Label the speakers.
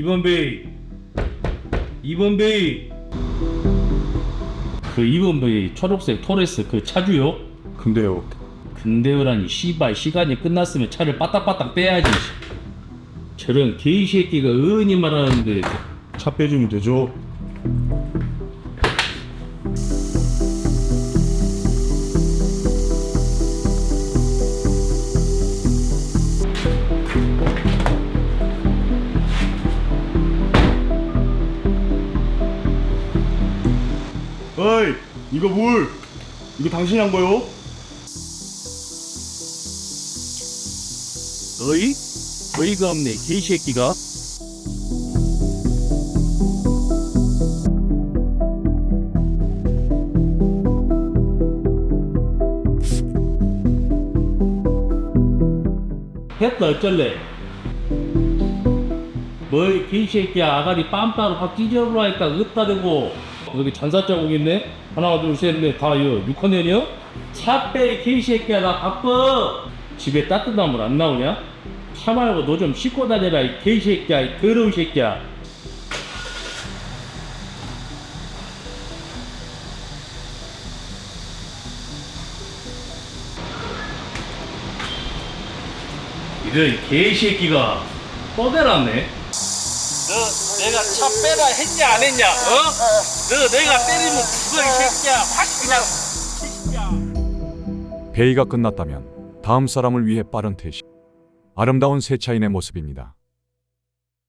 Speaker 1: 2번 베이 2번 베이 그 2번 베이 초록색 토레스 그 차주요?
Speaker 2: 근데요.
Speaker 1: 근데요라니 씨발 시간이 끝났으면 차를 빠딱빠딱 빼야지 저런 개이 새끼가 은히 말하는데
Speaker 2: 차 빼주면 되죠. 어이, 이거 물. 이거 당신이 한 거요?
Speaker 1: 어이? 어이가 없네 개이 새끼가 했다 어쩔래 뭐이 개새끼야 아가리 빰빰 확 찢어버라니까 으따 대고 여기 잔사 자국 있네. 하나 둘 셋 넷. 다 이거 6학년이요? 차빼 개새끼야 나 바빠. 집에 따뜻한 물 안 나오냐? 차 말고 너 좀 씻고 다녀라 이 개새끼야 이 더러운 새끼야. 이런 개새끼가 떠대놨네 너 내가 차 빼라 했냐 안 했냐 어? 너 내가 때리면 죽어 이 새끼야 확 그냥
Speaker 3: 회의가 끝났다면 다음 사람을 위해 빠른 퇴실. 아름다운 세차인의 모습입니다.